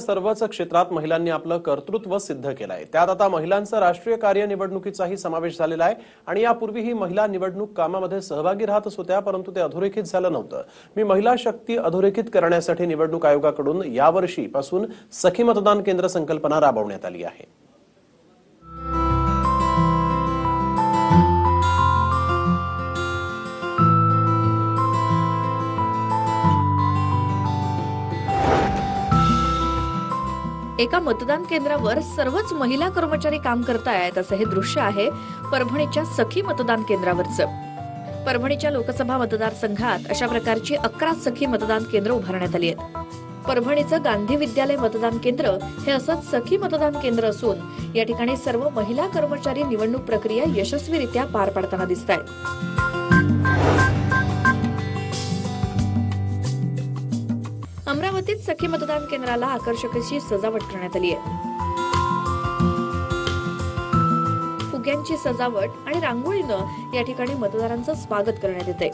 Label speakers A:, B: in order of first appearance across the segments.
A: सर्वच क्षेत्रात महिलांनी आपलं कर्तृत्व सिद्ध केलंय. त्यात आता महिलांचा राष्ट्रीय कार्य निवडणुकीचाही समावेश झालेला आहे आणि यापूर्वीही महिला निवडणूक कामामध्ये सहभागी राहतच होत्या परंतु ते अधोरेखित झालं नव्हतं. मी महिला शक्ती अधोरेखित करण्यासाठी निवडणूक आयोगाकडून यावर्षीपासून सखी मतदान केंद्र संकल्पना राबवण्यात आली आहे.
B: एका मतदान केंद्रावर सर्वच महिला कर्मचारी काम करतायत असं हे दृश्य आहे परभणीच्या सखी मतदान केंद्रावरचं. परभणीच्या लोकसभा मतदारसंघात अशा प्रकारची अकरा सखी मतदान केंद्र उभारण्यात आली आहेत. परभणीचं गांधी विद्यालय मतदान केंद्र हे असंच सखी मतदान केंद्र असून या ठिकाणी सर्व महिला कर्मचारी निवडणूक प्रक्रिया यशस्वीरित्या पार पाडताना दिसत आहेत अमरावतीत सखी मतदान केंद्राला आकर्षक अशी सजावट करण्यात आली आहे. फुग्यांची सजावट आणि रांगोळीनं या ठिकाणी मतदारांचं स्वागत करण्यात येते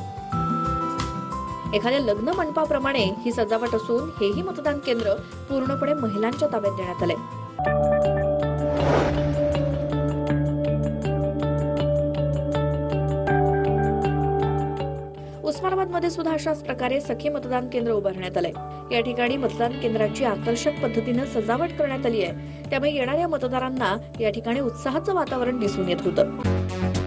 B: एखाद्या लग्न मंडपाप्रमाणे ही सजावट असून हेही मतदान केंद्र पूर्णपणे महिलांच्या ताब्यात देण्यात आले मध्ये सुद्धा अशाच प्रकारे सखी मतदान केंद्र उभारण्यात आलंय. या ठिकाणी मतदान केंद्राची आकर्षक पद्धतीनं सजावट करण्यात आली आहे. त्यामुळे येणाऱ्या मतदारांना या ठिकाणी उत्साहाचं वातावरण दिसून येत होतं.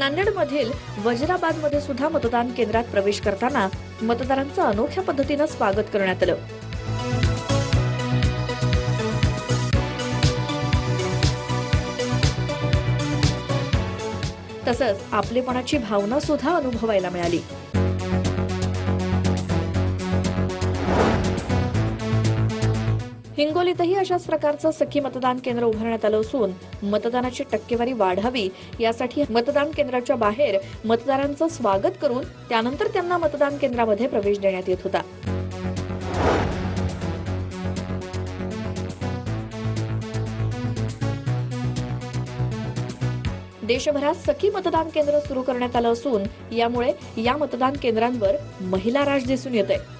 B: नांदेडमधील वजराबादमध्ये सुद्धा मतदान केंद्रात प्रवेश करताना मतदारांचं अनोख्या पद्धतीनं स्वागत करण्यात आलं. तसंच आपलेपणाची भावना सुद्धा अनुभवायला मिळाली. हिंगोलीतही अशाच प्रकारचं सखी मतदान केंद्र उभारण्यात आलं असून मतदानाची टक्केवारी वाढावी यासाठी मतदान केंद्राच्या बाहेर मतदारांचं स्वागत करून त्यानंतर त्यांना मतदान केंद्रामध्ये प्रवेश देण्यात येत होता. देशभरात सखी मतदान केंद्र सुरू करण्यात आलं असून यामुळे या मतदान केंद्रांवर महिला राज दिसून येत आहे